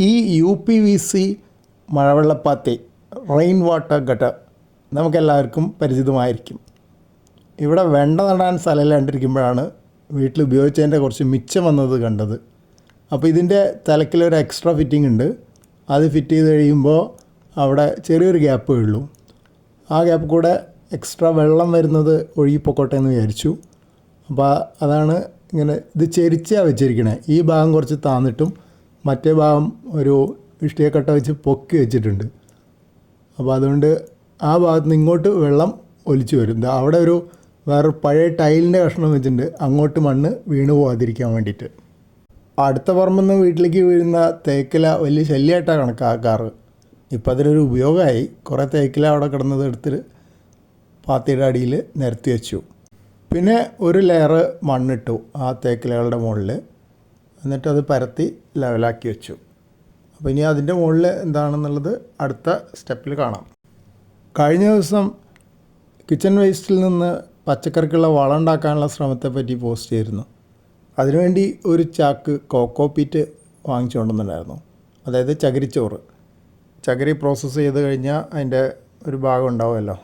ഈ U P V C മഴവെള്ളപ്പാത്തി rain water gutter നമുക്കെല്ലാവർക്കും പരിചിതമായിരിക്കും. ഇവിടെ വെണ്ട നടാൻ സ്ഥലമില്ലാണ്ടിരിക്കുമ്പോഴാണ് വീട്ടിൽ ഉപയോഗിച്ചതിന്റെ കുറച്ച് മിച്ചം വന്നത് കണ്ടത്. അപ്പോൾ ഇതിന്റെ തലക്കിലൊരു എക്സ്ട്രാ ഫിറ്റിംഗ് ഉണ്ട്. അത് ഫിറ്റ് ചെയ്ത് കഴിയുമ്പോൾ അവിടെ ചെറിയൊരു ഗ്യാപ്പ് ഉള്ളൂ. ആ ഗ്യാപ്പ് കൂടെ എക്സ്ട്രാ വെള്ളം വരുന്നത് ഒഴുകിപ്പോക്കോട്ടെ എന്ന് വിചാരിച്ചു. അപ്പോൾ അതാണ് ഇങ്ങനെ ഇത് ചെരിച്ചാണ് വെച്ചിരിക്കണേ. ഈ ഭാഗം കുറച്ച് താന്നിട്ടും മറ്റേ ഭാഗം ഒരു ഇഷ്ടികക്കട്ട വെച്ച് പൊക്കി വെച്ചിട്ടുണ്ട്. അപ്പോൾ അതുകൊണ്ട് ആ ഭാഗത്ത് നിന്ന് ഇങ്ങോട്ട് വെള്ളം ഒലിച്ചു വരും. അവിടെ ഒരു വേറെ പഴയ ടൈലിന്റെ കഷ്ണം വെച്ചിട്ടുണ്ട്. അങ്ങോട്ട് മണ്ണ് വീണ് പോകാതിരിക്കാൻ വേണ്ടിയിട്ട്. അടുത്ത പറമ്പെന്ന് വീട്ടിലേക്ക് വീഴുന്ന തേക്കില വലിയ ശല്യമായിട്ടാണ് കണക്കാക്കാറ്. ഇപ്പോൾ അതിനൊരു ഉപയോഗമായി. കുറേ തേക്കില അവിടെ കിടന്നത് എടുത്തിട്ട് പാത്തിയുടെ അടിയിൽ നിരത്തി വെച്ചു. പിന്നെ ഒരു ലെയർ മണ്ണിട്ടു ആ തേക്കിലകളുടെ മുകളിൽ. എന്നിട്ട് അത് പരത്തി ലെവലാക്കി വെച്ചു. അപ്പോൾ ഇനി അതിന്റെ മുകളിൽ എന്താണെന്നുള്ളത് അടുത്ത സ്റ്റെപ്പിൽ കാണാം. കഴിഞ്ഞ ദിവസം കിച്ചൺ വേസ്റ്റിൽ നിന്ന് പച്ചക്കറിക്കുള്ള വളം ഉണ്ടാക്കാനുള്ള ശ്രമത്തെ പറ്റി പോസ്റ്റ് ചെയ്തിരുന്നു. അതിനുവേണ്ടി ഒരു ചാക്ക് കോക്കോ പീറ്റ് വാങ്ങിച്ചു കൊണ്ടുവന്നിട്ടുണ്ടായിരുന്നു. അതായത് ചകിരിച്ചോറ്. ചകിരി പ്രോസസ്സ് ചെയ്ത് കഴിഞ്ഞാൽ അതിന്റെ ഒരു ഭാഗം ഉണ്ടാവുമല്ലോ.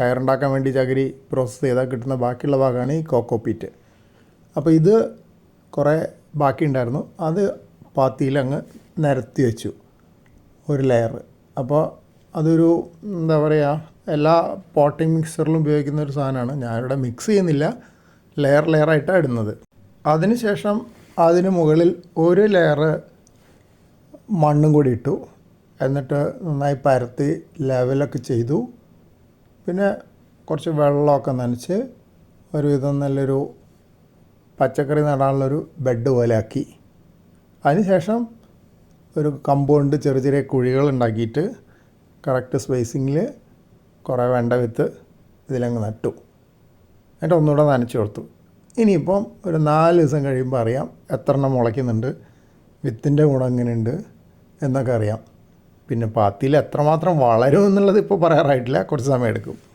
കയറുണ്ടാക്കാൻ വേണ്ടി ചകിരി പ്രോസസ്സ് ചെയ്താൽ കിട്ടുന്ന ബാക്കിയുള്ള ഭാഗമാണ് ഈ കോക്കോ പീറ്റ്. അപ്പോൾ ഇത് കുറേ ബാക്കിയുണ്ടായിരുന്നു. അത് പാത്തിയിൽ അങ്ങ് നിരത്തി വെച്ചു. ഒരു ലെയർ അപ്പോൾ അതൊരു എന്താ പറയുക എല്ലാ പോട്ടിംഗ് മിക്സറിലും ഉപയോഗിക്കുന്ന ഒരു സാധനമാണ്. ഞാനിവിടെ മിക്സ് ചെയ്യുന്നില്ല. ലെയർ ലെയറായിട്ടാണ് ഇടുന്നത്. അതിനുശേഷം അതിന് മുകളിൽ ഒരു ലെയർ മണ്ണും കൂടി ഇട്ടു. എന്നിട്ട് നന്നായി പരത്തി ലെവലൊക്കെ ചെയ്തു. പിന്നെ കുറച്ച് വെള്ളമൊക്കെ നനച്ച് ഒരുവിധം നല്ലൊരു പച്ചക്കറി നടാനുള്ളൊരു ബെഡ് പോലെ ആക്കി അതിനുശേഷം ഒരു കമ്പൗണ്ട് ചെറിയ ചെറിയ കുഴികൾ ഉണ്ടാക്കിയിട്ട് കറക്റ്റ് സ്പേസിങ്ങിൽ കുറേ വേണ്ട വിത്ത് ഇതിലങ്ങ് നട്ടു. എന്നിട്ട് ഒന്നുകൂടെ നനച്ചു കൊടുത്തു. ഇനിയിപ്പം ഒരു നാല് ദിവസം കഴിയുമ്പോൾ അറിയാം എത്ര എണ്ണം മുളയ്ക്കുന്നുണ്ട് വിത്തിന്റെ ഗുണം എങ്ങനെയുണ്ട് എന്നൊക്കെ അറിയാം. പിന്നെ പാത്തിയിൽ എത്രമാത്രം വളരും എന്നുള്ളത് ഇപ്പോൾ പറയാറായിട്ടില്ല. കുറച്ച് സമയം എടുക്കും.